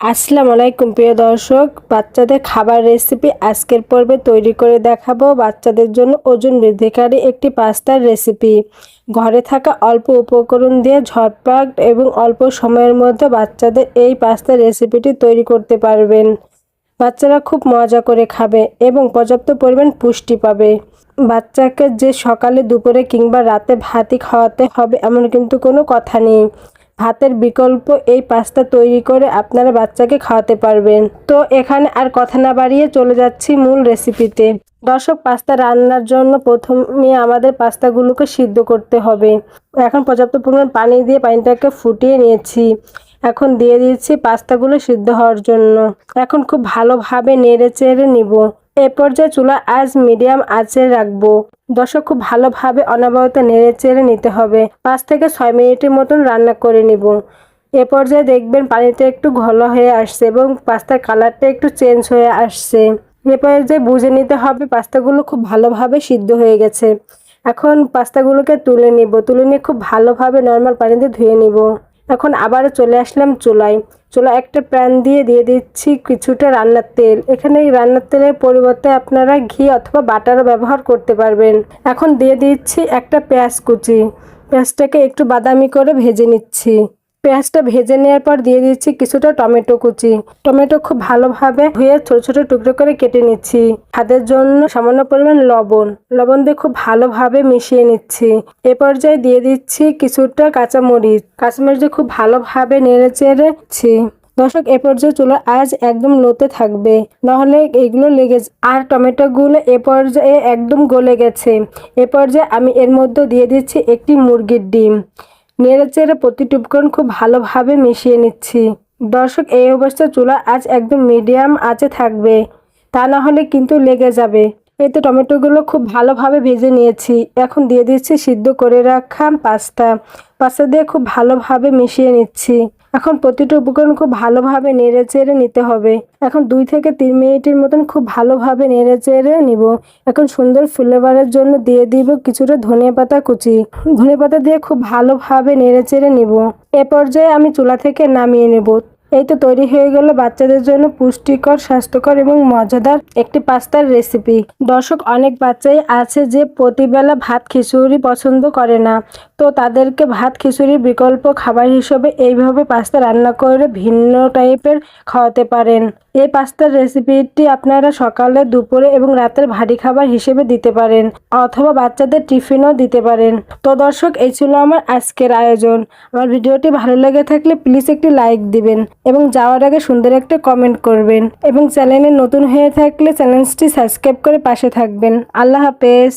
আসসালামু আলাইকুম, প্রিয় দর্শক। বাচ্চাদের খাবার রেসিপি আজকের পর্বে তৈরি করে দেখাবো। বাচ্চাদের জন্য ওজন বৃদ্ধিকারী একটি পাস্তার রেসিপি ঘরে থাকা অল্প উপকরণ দিয়ে ঝটপট এবং অল্প সময়ের মধ্যে বাচ্চাদের এই পাস্তার রেসিপিটি তৈরি করতে পারবেন। বাচ্চারা খুব মজা করে খাবে এবং পর্যাপ্ত পরিমাণ পুষ্টি পাবে। বাচ্চাকে যে সকালে দুপুরে কিংবা রাতে ভাতই খাওয়াতে হবে এমন কিন্তু কোনো কথা নেই। ভাতের বিকল্প এই পাস্তা তৈরি করে আপনারা বাচ্চাকে খাওয়াতে পারবেন। তো এখানে আর কথা না বাড়িয়ে চলে যাচ্ছি মূল রেসিপিতে। দর্শক, পাস্তা রান্নার জন্য প্রথমে আমাদের পাস্তাগুলোকে সিদ্ধ করতে হবে। এখন পর্যাপ্ত পরিমাণ পানি দিয়ে পানিটাকে ফুটিয়ে নিয়েছি। এখন দিয়ে দিচ্ছি পাস্তাগুলো সিদ্ধ হওয়ার জন্য। এখন খুব ভালোভাবে নেড়ে চেড়ে নিব। এ পর্যায়ে চুলা আজ মিডিয়াম আঁচে রাখব। দর্শক, খুব ভালোভাবে অনবরত নেড়ে চেড়ে নিতে হবে। পাঁচ থেকে ছয় মিনিটের মতন রান্না করে নিব। এ পর্যায়ে দেখবেন পানিটা একটু ঘন হয়ে আসছে এবং পাস্তার কালারটা একটু চেঞ্জ হয়ে আসছে। এ পর্যায়ে বুঝে নিতে হবে পাস্তাগুলো খুব ভালোভাবে সিদ্ধ হয়ে গেছে। এখন পাস্তাগুলোকে তুলে নিব। তুলে নিয়ে খুব ভালোভাবে নর্মাল পানিতে ধুয়ে নিব। এখন আবার চলে আসলাম চুলায়। চুলা একটা প্যান দিয়ে দিয়ে দিচ্ছি কিছুটা রান্নার তেল। এখানে রান্নার তেলের পরিবর্তে আপনারা ঘি অথবা বাটারও ব্যবহার করতে পারবেন। এখন দিয়ে দিচ্ছি একটা পেঁয়াজ কুচি। পেঁয়াজটাকে একটু বাদামি করে ভেজে নিচ্ছি। পেঁয়াজটা ভেজে নেওয়ার পর দিয়ে দিচ্ছি কিছুটা টমেটো কুচি। টমেটো খুব ভালোভাবে ধুয়ে ছোট ছোট টুকরো করে কেটে নিচ্ছি। স্বাদের জন্য সামান্য পরিমাণ লবণ। লবণ দিয়ে খুব ভালোভাবে মিশিয়ে নিচ্ছি। এ পর্যায়ে দিয়ে দিচ্ছি কিছুটা কাঁচামরিচ। কাঁচামরিচ দিয়ে খুব ভালোভাবে নেড়ে চেড়েছি দর্শক, এ পর্যায়ে চুলো আজ একদম লোতে থাকবে। নাহলে এগুলো লেগে আর টমেটোগুলো এ পর্যায়ে একদম গলে গেছে। এ পর্যায়ে আমি এর মধ্যে দিয়ে দিচ্ছি একটি মুরগির ডিম। নেড়ে চেড়ে প্রতিটি উপকরণ খুব ভালোভাবে মিশিয়ে নিচ্ছি। দর্শক, এই অবস্থায় চুলা আজ একদম মিডিয়াম আঁচে থাকবে। তা না হলে কিন্তু লেগে যাবে। এতে টমেটোগুলো খুব ভালোভাবে ভেজে নিয়েছি। এখন দিয়ে দিচ্ছি সিদ্ধ করে রাখা পাস্তা। পাস্তা দিয়ে খুব ভালোভাবে মিশিয়ে নিচ্ছি। এখন প্রতিটা উপকরণ খুব ভালোভাবে নেড়ে চেড়ে নিতে হবে। এখন দুই থেকে তিন মিনিটের মতন খুব ভালোভাবে নেড়ে চেড়ে নিব। এখন সুন্দর ফ্লেভারের জন্য দিয়ে দিব কিছুটা ধনে পাতা কুচি। ধনে পাতা দিয়ে খুব ভালোভাবে নেড়ে চেড়ে নিব। এ পর্যায়ে আমি চুলা থেকে নামিয়ে নেব। এই তো তৈরি হয়ে গেল বাচ্চাদের জন্য পুষ্টিকর, স্বাস্থ্যকর এবং মজাদার একটি পাস্তার রেসিপি দর্শক, অনেক বাচ্চাই আছে যে প্রতিবেলা ভাত খিচুড়ি পছন্দ করে না। তো তাদেরকে ভাত খিচুড়ির বিকল্প খাবার হিসেবে এইভাবে পাস্তা রান্না করে ভিন্ন টাইপের খাওয়াতে পারেন। এই পাস্তার রেসিপিটি আপনারা সকালে, দুপুরে এবং রাতের ভারী খাবার হিসেবে দিতে পারেন অথবা বাচ্চাদের টিফিনও দিতে পারেন। তো দর্শক, এই ছিল আমার আজকের আয়োজন। আমার ভিডিওটি ভালো লেগে থাকলে প্লিজ একটি লাইক দিবেন এবং যাওয়ার আগে সুন্দর একটা কমেন্ট করবেন এবং চ্যানেলে নতুন হয়ে থাকলে চ্যানেলটি সাবস্ক্রাইব করে পাশে থাকবেন। আল্লাহ হাফেজ।